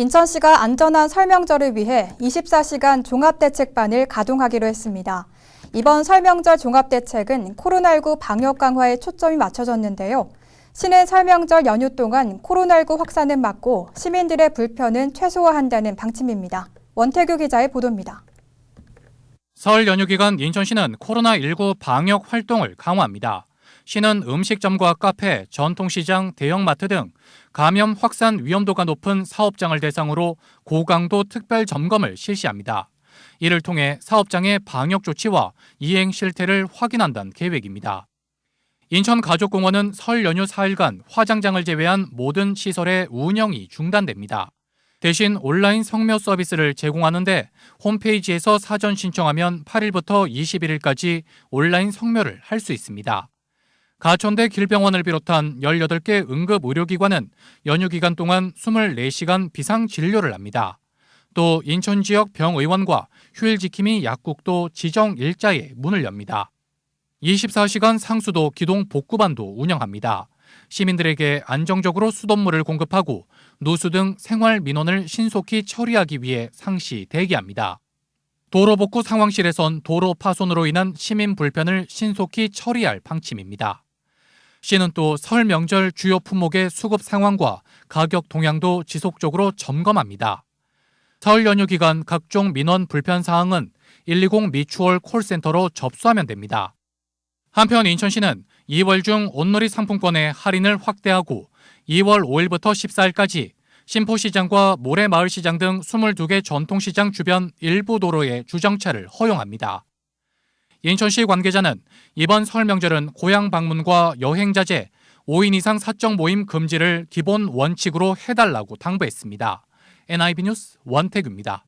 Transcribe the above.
인천시가 안전한 설명절을 위해 24시간 종합대책반을 가동하기로 했습니다. 이번 설명절 종합대책은 코로나19 방역 강화에 초점이 맞춰졌는데요. 시는 설명절 연휴 동안 코로나19 확산을 막고 시민들의 불편은 최소화한다는 방침입니다. 원태규 기자의 보도입니다. 설 연휴 기간 인천시는 코로나19 방역 활동을 강화합니다. 시는 음식점과 카페, 전통시장, 대형마트 등 감염 확산 위험도가 높은 사업장을 대상으로 고강도 특별 점검을 실시합니다. 이를 통해 사업장의 방역 조치와 이행 실태를 확인한다는 계획입니다. 인천가족공원은 설 연휴 4일간 화장장을 제외한 모든 시설의 운영이 중단됩니다. 대신 온라인 성묘 서비스를 제공하는데 홈페이지에서 사전 신청하면 8일부터 21일까지 온라인 성묘를 할 수 있습니다. 가천대 길병원을 비롯한 18개 응급 의료기관은 연휴 기간 동안 24시간 비상 진료를 합니다. 또 인천 지역 병의원과 휴일 지킴이 약국도 지정 일자에 문을 엽니다. 24시간 상수도 기동 복구반도 운영합니다. 시민들에게 안정적으로 수돗물을 공급하고 누수 등 생활 민원을 신속히 처리하기 위해 상시 대기합니다. 도로 복구 상황실에선 도로 파손으로 인한 시민 불편을 신속히 처리할 방침입니다. 시는 또 설 명절 주요 품목의 수급 상황과 가격 동향도 지속적으로 점검합니다. 설 연휴 기간 각종 민원 불편 사항은 120 미추홀 콜센터로 접수하면 됩니다. 한편 인천시는 2월 중 온누리 상품권의 할인을 확대하고 2월 5일부터 14일까지 신포시장과 모래마을시장 등 22개 전통시장 주변 일부 도로의 주정차를 허용합니다. 인천시 관계자는 이번 설 명절은 고향 방문과 여행 자제, 5인 이상 사적 모임 금지를 기본 원칙으로 해달라고 당부했습니다. NIB 뉴스 원태규입니다.